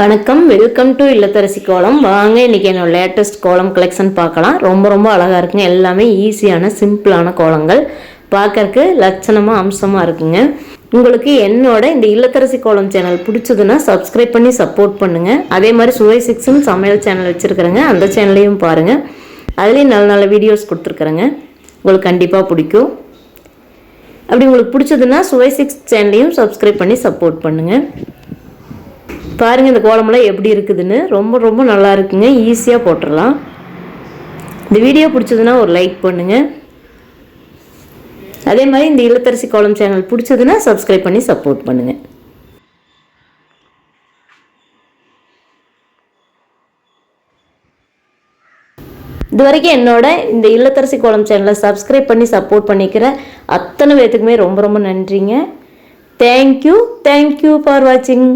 வணக்கம் welcome to இல்லத்தரசி கோலம். வாங்க இன்னைக்கு என்னோட லேட்டஸ்ட் கோலம் கலெக்ஷன் பார்க்கலாம். ரொம்ப ரொம்ப அழகாக இருக்குங்க. எல்லாமே ஈஸியான சிம்பிளான கோலங்கள். பார்க்கறக்கு லட்சணமாக அம்சமாக இருக்குங்க. உங்களுக்கு என்னோட இந்த இல்லத்தரசி கோலம் சேனல் பிடிச்சதுன்னா சப்ஸ்கிரைப் பண்ணி சப்போர்ட் பண்ணுங்கள் அதே மாதிரி சுவை சிக்ஸ்னு சமையல் சேனல் வச்சுருக்கிறேங்க. அந்த சேனலையும் பாருங்கள் அதுலேயும் நல்ல நல்ல வீடியோஸ் கொடுத்துருக்குறேங்க. உங்களுக்கு கண்டிப்பாக பிடிக்கும். அப்படி உங்களுக்கு பிடிச்சதுன்னா சுவை சிக்ஸ் சேனலையும் சப்ஸ்கிரைப் பண்ணி சப்போர்ட் பண்ணுங்கள் பாருங்கள் இந்த கோலமெல்லாம் எப்படி இருக்குதுன்னு. ரொம்ப ரொம்ப நல்லா இருக்குங்க. ஈஸியாக போட்டுடலாம் இந்த வீடியோ பிடிச்சதுன்னா ஒரு லைக் பண்ணுங்கள் அதே மாதிரி இந்த இல்லத்தரசி கோலம் சேனல் பிடிச்சதுன்னா சப்ஸ்கிரைப் பண்ணி சப்போர்ட் பண்ணுங்கள் இது வரைக்கும் என்னோட இந்த இல்லத்தரசி கோலம் சேனலை சப்ஸ்கிரைப் பண்ணி சப்போர்ட் பண்ணிக்கிற அத்தனை பேத்துக்குமே ரொம்ப ரொம்ப நன்றிங்க. தேங்க்யூ தேங்க்யூ ஃபார் வாட்சிங்